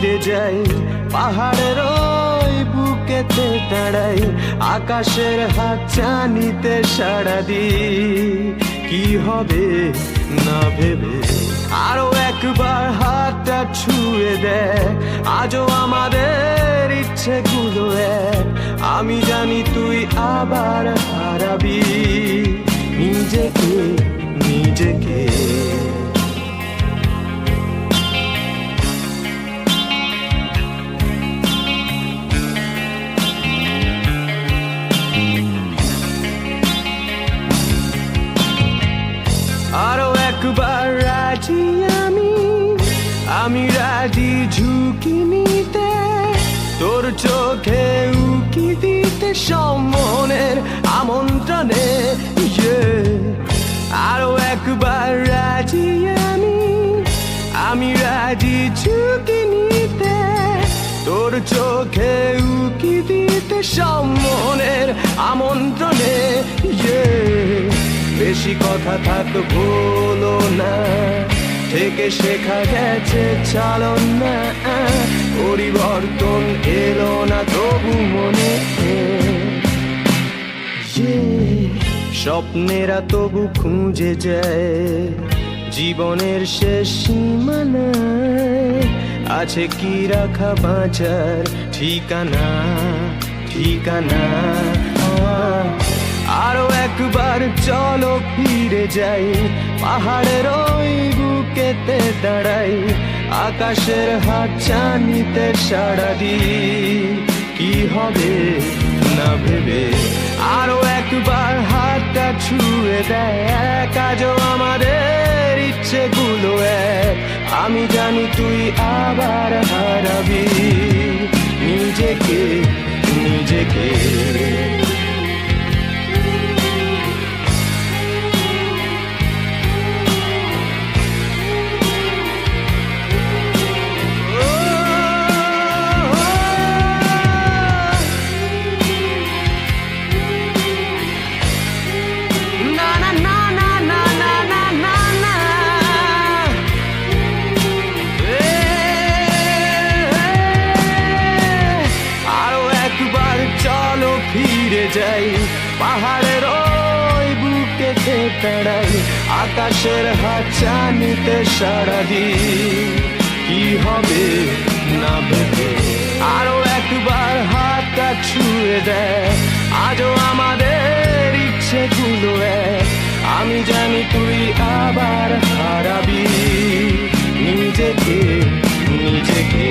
ফিরে যাই, পাহাড়ের ওই বুকেতে দাঁড়াই, আকাশের হাত চানিতে সাড়া দি কি হবে না ভেবে, আরও একবার হাতটা ছুঁয়ে দেয় আজও আমাদের ইচ্ছেগুলো এক। আমি জানি তুই আবার হারাবি। নিজেকে নিজেকে আমি রাজি ঝুঁকি নিতে, তোর চোখে উকি দিতে সম্মনের আমন্ত্রণে yeah. আরও একবার রাজি আমি আমি রাজি ঝুঁকি নিতে, তোর চোখে উকি দিতে সম্মনের আমন্ত্রণে yeah. বেশি কথা থাক, ভুলো না থেকে শেখা গেছে চালন না পরিবর্তন এলো না তবু মনে। Yeah, স্বপ্নেরা তবু খুঁজে যায় জীবনের শেষ সীমানা আছে কি রাখা বাঁচার ঠিকানা ঠিকানা? আরও একবার চলো ফিরে যাই পাহাড়ের বুকেতে দাঁড়াই, আকাশের হাত চানিতে সাড়া দি কি হবে না ভেবে আরও একবার হাতটা ছুঁয়ে দেয়। কাজও আমাদের ইচ্ছেগুলো এক। আমি জানি তুই আবার হারাবি। নিজেকে পাহাড়ের ওই বুকে পেড়াই আকাশের হাচানিতে সারা দি কি হবে না ভেবে? আরও একবার হাতটা ছুঁয়ে দেয়, আজও আমাদের ইচ্ছে গুলো আমি জানি তুই আবার হারাবি। নিজেকে নিজেকে